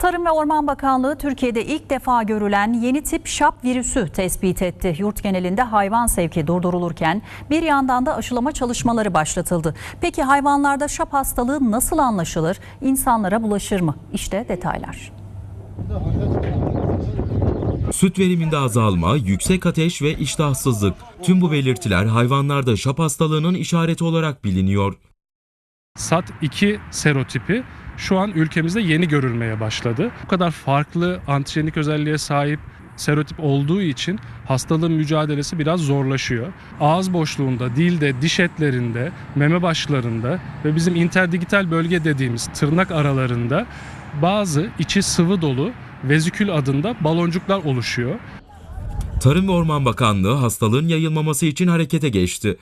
Tarım ve Orman Bakanlığı Türkiye'de ilk defa görülen yeni tip şap virüsü tespit etti. Yurt genelinde hayvan sevki durdurulurken bir yandan da aşılama çalışmaları başlatıldı. Peki hayvanlarda şap hastalığı nasıl anlaşılır? İnsanlara bulaşır mı? İşte detaylar. Süt veriminde azalma, yüksek ateş ve iştahsızlık. Tüm bu belirtiler hayvanlarda şap hastalığının işareti olarak biliniyor. SAT2 serotipi şu an ülkemizde yeni görülmeye başladı. Bu kadar farklı antijenik özelliğe sahip serotip olduğu için hastalığın mücadelesi biraz zorlaşıyor. Ağız boşluğunda, dilde, diş etlerinde, meme başlarında ve bizim interdigital bölge dediğimiz tırnak aralarında bazı içi sıvı dolu vezikül adında baloncuklar oluşuyor. Tarım ve Orman Bakanlığı hastalığın yayılmaması için harekete geçti.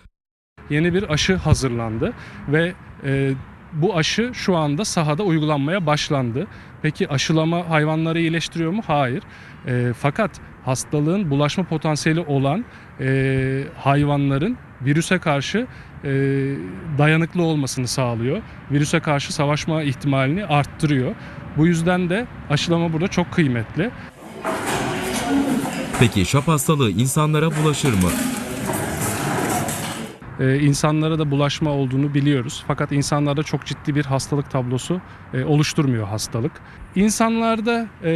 yeni bir aşı hazırlandı ve e, bu aşı şu anda sahada uygulanmaya başlandı. Peki aşılama hayvanları iyileştiriyor mu? Hayır. E, fakat hastalığın bulaşma potansiyeli olan e, hayvanların virüse karşı e, dayanıklı olmasını sağlıyor. Virüse karşı savaşma ihtimalini arttırıyor. Bu yüzden de aşılama burada çok kıymetli. Peki şap hastalığı insanlara bulaşır mı? Ee, insanlara da bulaşma olduğunu biliyoruz. Fakat insanlarda çok ciddi bir hastalık tablosu e, oluşturmuyor hastalık. İnsanlarda e,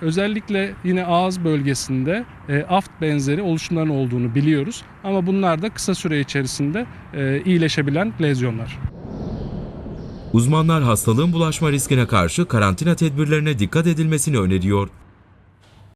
özellikle yine ağız bölgesinde e, aft benzeri oluşumların olduğunu biliyoruz. Ama bunlar da kısa süre içerisinde e, iyileşebilen lezyonlar. Uzmanlar hastalığın bulaşma riskine karşı karantina tedbirlerine dikkat edilmesini öneriyor.